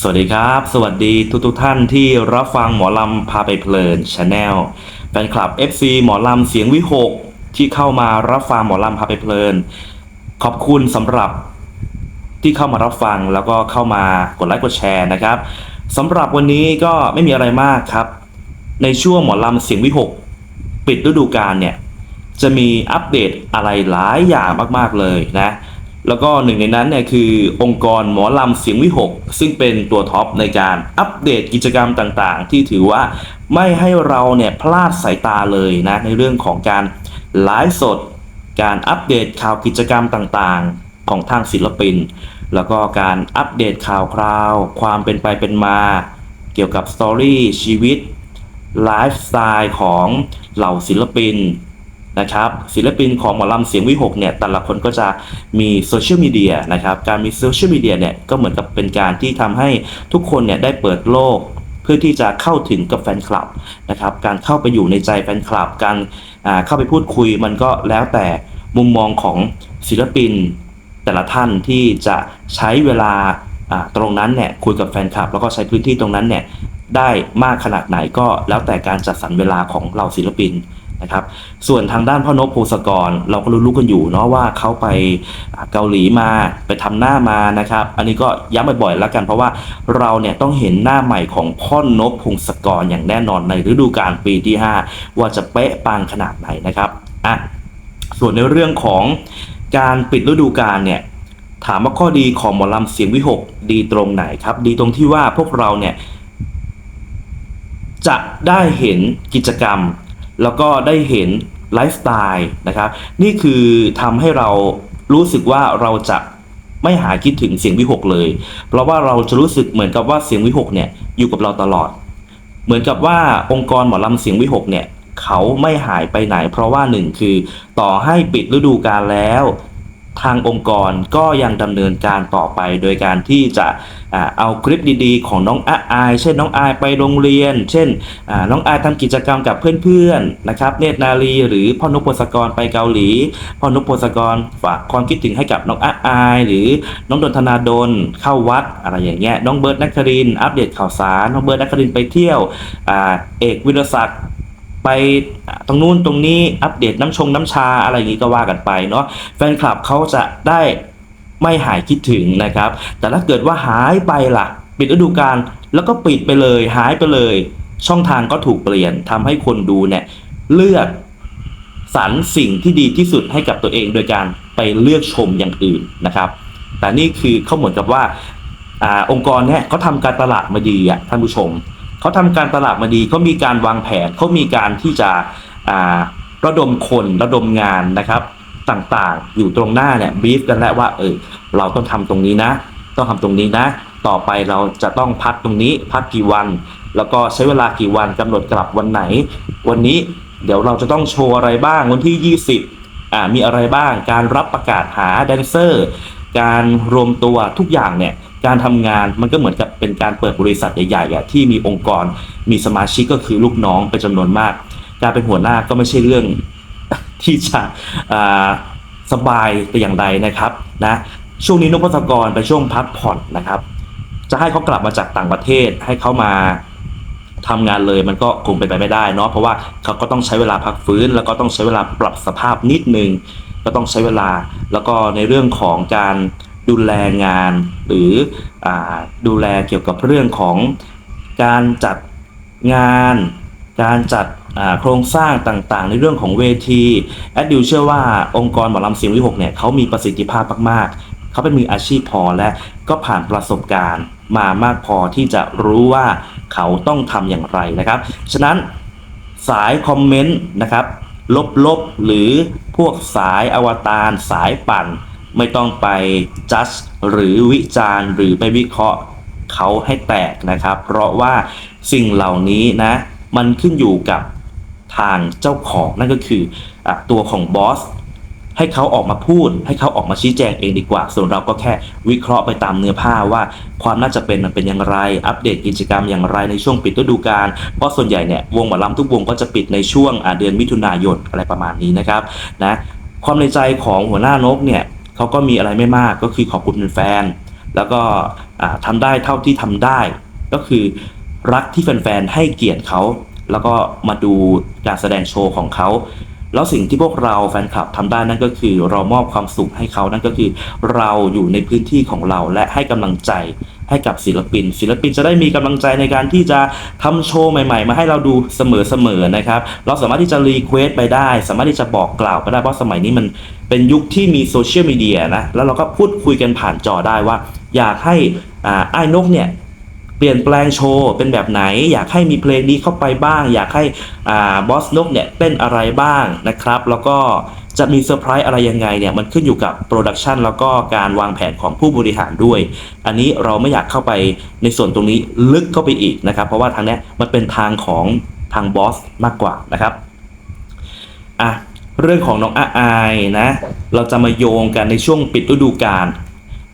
สวัสดีครับ สวัสดีทุกทุกท่านที่รับฟังหมอลำพาไปเพลินชาแนลแฟนคลับ FC หมอลำเสียงวิหกที่เข้ามารับฟังหมอลำพาไปเพลิน ขอบคุณสำหรับที่เข้ามารับฟังแล้วก็เข้ามากดไลค์กดแชร์นะครับสำหรับวันนี้ก็ไม่มีอะไรมากครับ ในช่วงหมอลำเสียงวิหกปิดฤดูกาลเนี่ยจะมีอัปเดตอะไรหลายอย่างมากๆเลยนะ แล้วก็หนึ่งในนั้นเนี่ยคือองค์กรหมอลำเสียงวิหก ซึ่งเป็นตัวท็อปในการอัปเดตกิจกรรมต่างๆ ที่ถือว่าไม่ให้เราเนี่ยพลาดสายตาเลยนะในเรื่องของการไลฟ์สด การอัปเดตข่าวกิจกรรมต่างๆ ของทางศิลปิน แล้วก็การอัปเดตข่าวคราว ความเป็นไปเป็นมา เกี่ยวกับสตอรี่ชีวิตไลฟ์สไตล์ของเหล่าศิลปิน นะครับศิลปินของหมอลำเสียงวิหกเนี่ยแต่ละคนก็จะมีโซเชียลมีเดียนะครับการมีโซเชียลมีเดียเนี่ยก็เหมือนกับเป็นการที่ทำให้ทุกคนเนี่ยได้เปิดโลก เพื่อที่จะเข้าถึงกับแฟนคลับนะครับการเข้าไปอยู่ในใจแฟนคลับ การเข้าไปพูดคุยมันก็แล้วแต่มุมมองของศิลปินแต่ละท่านที่จะใช้เวลาอ่าตรงนั้นเนี่ยคุยกับแฟนคลับ แล้วก็ใช้พื้นที่ตรงนั้นเนี่ยได้มากขนาดไหนก็แล้วแต่การจัดสรรเวลาของเหล่าศิลปิน นะครับ ส่วนทางด้านพ่อนพพงศกร เราก็รู้ๆกันอยู่เนาะว่าเขาไปเกาหลีมาไปทำหน้ามานะครับ อันนี้ก็ย้ำบ่อยๆแล้วกัน เพราะว่าเราเนี่ยต้องเห็นหน้าใหม่ของพ่อนพพงศกรอย่างแน่นอนในฤดูกาลปีที่ 5 ว่าจะเป๊ะปังขนาดไหนนะครับอะส่วนในเรื่องของการปิดฤดูกาลเนี่ยถามว่าข้อดีของหมอลำเสียงวิหกดีตรงไหนครับ ดีตรงที่ว่าพวกเราเนี่ยจะได้เห็นกิจกรรม แล้วก็ได้เห็นไลฟ์สไตล์นะครับ นี่คือทำให้เรารู้สึกว่าเราจะไม่หาคิดถึงเสียงวิหกเลย เพราะว่าเราจะรู้สึกเหมือนกับว่าเสียงวิหกเนี่ยอยู่กับเราตลอด เหมือนกับว่าองค์กรหมอลำเสียงวิหกเนี่ยเขาไม่หายไปไหน เพราะว่าหนึ่งคือต่อให้ปิดฤดูกาลแล้ว ทางองค์กรก็ยังดำเนินการต่อไป โดยการที่จะเอาคลิปดีๆ ของน้องอาอาย เช่นน้องอายไปโรงเรียน เช่นน้องอายทำกิจกรรมกับเพื่อนๆนะครับ เนตรนาลีหรือพ่อนุพศกรไปเกาหลี พ่อนุพศกรฝากความคิดถึงให้กับน้องอาอาย หรือน้องดนธนาดลเข้าวัดอะไรอย่างเงี้ยน้องเบิร์ดนักครินอัปเดตข่าวสารน้องเบิร์ดนักครินไปเที่ยวอเอกวิรศักดิ์ ไปตรงนู้นตรงนี้อัปเดตน้ำชงน้ำชาอะไรอย่างนี้ก็ว่ากันไปเนาะแฟนคลับเขาจะได้ไม่หายคิดถึงนะครับ แต่ถ้าเกิดว่าหายไปล่ะ ปิดฤดูกาลแล้วก็ปิดไปเลยหายไปเลย ช่องทางก็ถูกเปลี่ยนทำให้คนดูเนี่ยเลือกสรรสิ่งที่ดีที่สุดให้กับตัวเอง โดยการไปเลือกชมอย่างอื่นนะครับ แต่นี่คือเขาเหมือนกับว่าอองค์กรเนี่ยเขาทำการตลาดมาดีอะท่านผู้ชม เขาทำการตลาดมาดีเขามีการวางแผนเขามีการที่จะระดมคนระดมงานนะครับต่างๆ อยู่ตรงหน้าเนี่ยบีฟกันแล้วว่าเออเราต้องทำตรงนี้นะ ต้องทำตรงนี้นะ ต่อไปเราจะต้องพักตรงนี้พักกี่วัน แล้วก็ใช้เวลากี่วันกำหนดกลับวันไหน วันนี้เดี๋ยวเราจะต้องโชว์อะไรบ้างวันที่ 20อ่ามีอะไรบ้างการรับประกาศหาแดนเซอร์ การรวมตัวทุกอย่างเนี่ย การทำงานมันก็เหมือนกับเป็นการเปิดบริษัทใหญ่ๆอะที่มีองค์กรมีสมาชิกก็คือลูกน้องเป็นจำนวนมาก การเป็นหัวหน้าก็ไม่ใช่เรื่องที่จะสบายแต่อย่างใดนะครับนะช่วงนี้นพศกรเป็นช่วงพักผ่อนนะครับ จะให้เขากลับมาจากต่างประเทศให้เขามาทำงานเลยมันก็คงเป็นไปไม่ได้เนาะเพราะว่าเขาก็ต้องใช้เวลาพักฟื้น แล้วก็ต้องใช้เวลาปรับสภาพนิดนึงก็ต้องใช้เวลาแล้วก็ในเรื่องของการ ดูแลงาน หรืออดูแลเกี่ยวกับเรื่องของการจัดงาน การจัดโครงสร้างต่างๆ ในเรื่องของเวทีแอดดิวเชื่อว่าองค์กรหมอลำเสียงวิหกเนี่ยเขามีประสิทธิภาพมากๆ เขาเป็นมืออาชีพพอและก็ผ่านประสบการณ์มามากพอที่จะรู้ว่าเขาต้องทำอย่างไรนะครับ ฉะนั้นสายคอมเมนต์นะครับ ลบๆ หรือพวกสายอวตารสายปั่น ไม่ต้องไปจัดหรือวิจารณ์หรือไปวิเคราะห์เขาให้แตกนะครับ เพราะว่าสิ่งเหล่านี้นะ มันขึ้นอยู่กับทางเจ้าของนั่นก็คืออตัวของบอสให้เขาออกมาพูด ให้เขาออกมาชี้แจงเองดีกว่า ส่วนเราก็แค่วิเคราะห์ไปตามเนื้อผ้าว่าความน่าจะเป็นมันเป็นอย่างไร อัปเดตกิจกรรมอย่างไรในช่วงปิดฤดูกาลเพราะส่วนใหญ่เนี่ยวงหมอลำทุกวงก็จะปิดในช่วงเดือนมิถุนายนอะไรประมาณนี้นะครับนะความในใจของหัวหน้านกเนี่ย เขาก็มีอะไรไม่มากก็คือขอบคุณแฟน แล้วก็ทำทำได้เท่าที่ทำได้ ก็คือรักที่แฟนๆให้เกียรติเขาแล้วก็มาดูการแสดงโชว์ของเขา แล้วสิ่งที่พวกเราแฟนคลับทำได้นั่นก็คือ เรามอบความสุขให้เขานั่นก็คือ เราอยู่ในพื้นที่ของเราและให้กำลังใจให้กับศิลปิน ศิลปินจะได้มีกำลังใจในการที่จะทำโชว์ใหม่ๆ มาให้เราดูเสมอๆนะครับ เราสามารถที่จะรีเควสไปได้ สามารถที่จะบอกกล่าวไปได้เพราะสมัยนี้มันเป็นยุคที่มีโซเชียลมีเดียนะ แล้วเราก็พูดคุยกันผ่านจอได้ว่า อยากให้อ่าไอ้ายนกเนี่ย เปลี่ยนแปลงโชว์เป็นแบบไหน อยากให้มีเพลงนี้เข้าไปบ้าง อยากให้อบอสนกเนี่ยเต้นอะไรบ้างนะครับ แล้วก็จะมีเซอร์ไพรส์อะไรยังไงเนี่ยมันขึ้นอยู่กับโปรดักชันแล้วก็การวางแผนของผู้บริหารด้วย อันนี้เราไม่อยากเข้าไปในส่วนตรงนี้ลึกเข้าไปอีกนะครับ เพราะว่าทางเนี้ยมันเป็นทางของทางบอสมากกว่านะครับอะเรื่องของน้องอาอายนะ เราจะมาโยงกันในช่วงปิดฤดูกาล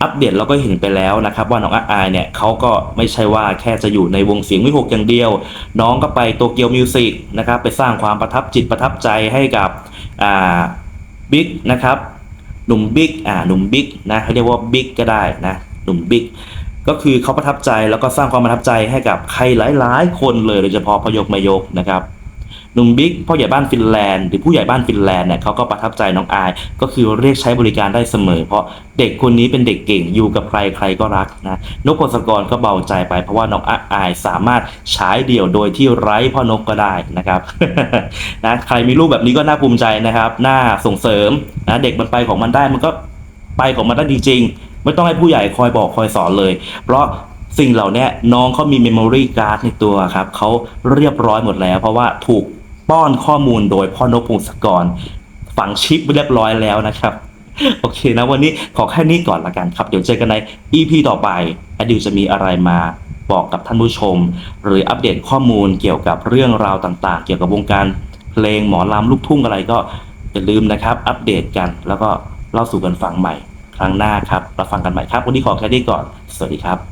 อัปเดตเราก็เห็นไปแล้วนะครับว่าน้องอาอายเนี่ยเขาก็ไม่ใช่ว่าแค่จะอยู่ในวงเสียงวิหกอย่างเดียว น้องก็ไปโตเกียวมิวสิกนะครับไปสร้างความประทับจิตประทับใจให้กับอ่าบิ๊กนะครับหนุ่มบิ๊กอ่าหนุ่มบิ๊กนะเขาเรียกว่าบิ๊กก็ได้นะหนุ่มบิ๊กก็คือเขาประทับใจแล้วก็สร้างความประทับใจให้กับใครหลาย ๆ คนเลยโดยเฉพาะพยกมายกนะครับ หนุ่มบิ๊กพ่อใหญ่บ้านฟินแลนด์หรือผู้ใหญ่บ้านฟินแลนด์เนี่ยเขาก็ประทับใจน้องอาย ก็คือเรียกใช้บริการได้เสมอ เพราะเด็กคนนี้เป็นเด็กเก่งอยู่กับใครใครก็รักนะนกพงศกรก็เบาใจไปเพราะว่าน้องอาอายสามารถฉายเดี่ยวโดยที่ไร้พ่อนกก็ได้นะครับนะใครมีลูกแบบนี้ก็น่าภูมิใจนะครับน่าส่งเสริมนะเด็กมันไปของมันได้มันก็ไปของมันได้จริงๆไม่ต้องให้ผู้ใหญ่คอยบอกคอยสอนเลย เพราะสิ่งเหล่านี้น้องเขามีเมมโมรี่การ์ดในตัวครับเขาเรียบร้อยหมดแล้ว เพราะว่าถูก ป้อนข้อมูลโดยพ่อนกพงศกร ฝังชิปเรียบร้อยแล้วนะครับ โอเคนะวันนี้ขอแค่นี้ก่อนละกันครับ เดี๋ยวเจอกันใน EP ต่อไปอดิวจะมีอะไรมาบอกกับท่านผู้ชม หรืออัปเดตข้อมูลเกี่ยวกับเรื่องราวต่างๆ เกี่ยวกับวงการเพลงหมอลำลูกทุ่งอะไรก็อย่าลืมนะครับ อัปเดตกันแล้วก็เล่าสู่กันฟังใหม่ ครั้งหน้าครับเราฟังกันใหม่ครับ วันนี้ขอแค่นี้ก่อน สวัสดีครับ